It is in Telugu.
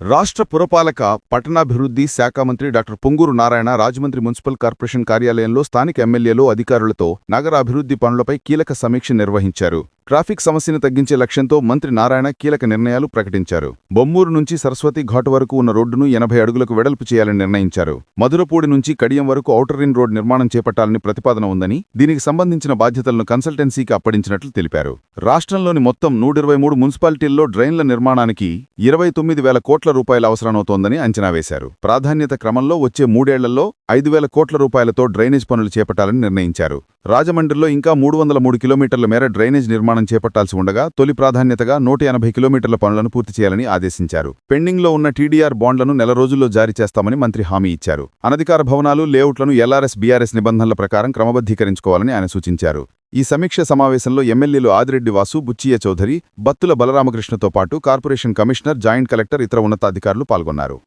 రాష్ట్ర పురపాలక పట్టణాభివృద్ధి శాఖ మంత్రి doctor Ponguru Narayana Rajahmundry municipal corporation కార్యాలయంలో స్థానిక ఎమ్మెల్యేలు అధికారులతో నగర అభివృద్ధి పనులపై కీలక సమీక్ష నిర్వహించారు. ట్రాఫిక్ సమస్యను తగ్గించే లక్ష్యంతో మంత్రి నారాయణ కీలక నిర్ణయాలు ప్రకటించారు. బొమ్మూరు నుంచి సరస్వతి ఘాట్ వరకు ఉన్న రోడ్డును ఎనభై అడుగులకు వెడల్పు చేయాలని నిర్ణయించారు. మధురపూడి నుంచి కడియం వరకు ఔటర్ రింగ్ రోడ్ నిర్మాణం చేపట్టాలని ప్రతిపాదన ఉందని దీనికి సంబంధించిన బాధ్యతలను కన్సల్టెన్సీకి అప్పడించినట్లు తెలిపారు. రాష్ట్రంలోని మొత్తం నూట మూడు మున్సిపాలిటీల్లో డ్రైన్ల నిర్మాణానికి ఇరవై తొమ్మిది వేల కోట్ల రూపాయల అవసరమవుతోందని అంచనా వేశారు. ప్రాధాన్యత క్రమంలో వచ్చే మూడేళ్ళలో ఐదు వేల కోట్ల రూపాయలతో డ్రైనేజ్ పనులు చేపట్టాలని నిర్ణయించారు. రాజమండ్రిలో ఇంకా మూడు వందల మూడు కిలోమీటర్ల మేర డ్రైనేజ్ నిర్మాణం చేపట్టాల్సి ఉండగా తొలి ప్రాధాన్యతగా నూట ఎనభై కిలోమీటర్ల పనులను పూర్తి చేయాలని ఆదేశించారు. పెండింగ్లో ఉన్న టీడీఆర్ బాండ్లను నెల రోజుల్లో జారీ చేస్తామని మంత్రి హామీ ఇచ్చారు. అనధికార భవనాలు లేఅవుట్లను ఎల్ఆర్ఎస్ బీఆర్ఎస్ నిబంధనల ప్రకారం క్రమబద్ధీకరించుకోవాలని ఆయన సూచించారు. ఈ సమీక్ష సమావేశంలో ఎమ్మెల్యేలు ఆదిరెడ్డి వాసు బుచ్చియ చౌదరి బత్తుల బలరామకృష్ణతో పాటు కార్పొరేషన్ కమిషనర్ జాయింట్ కలెక్టర్ ఇతర ఉన్నతాధికారులు పాల్గొన్నారు.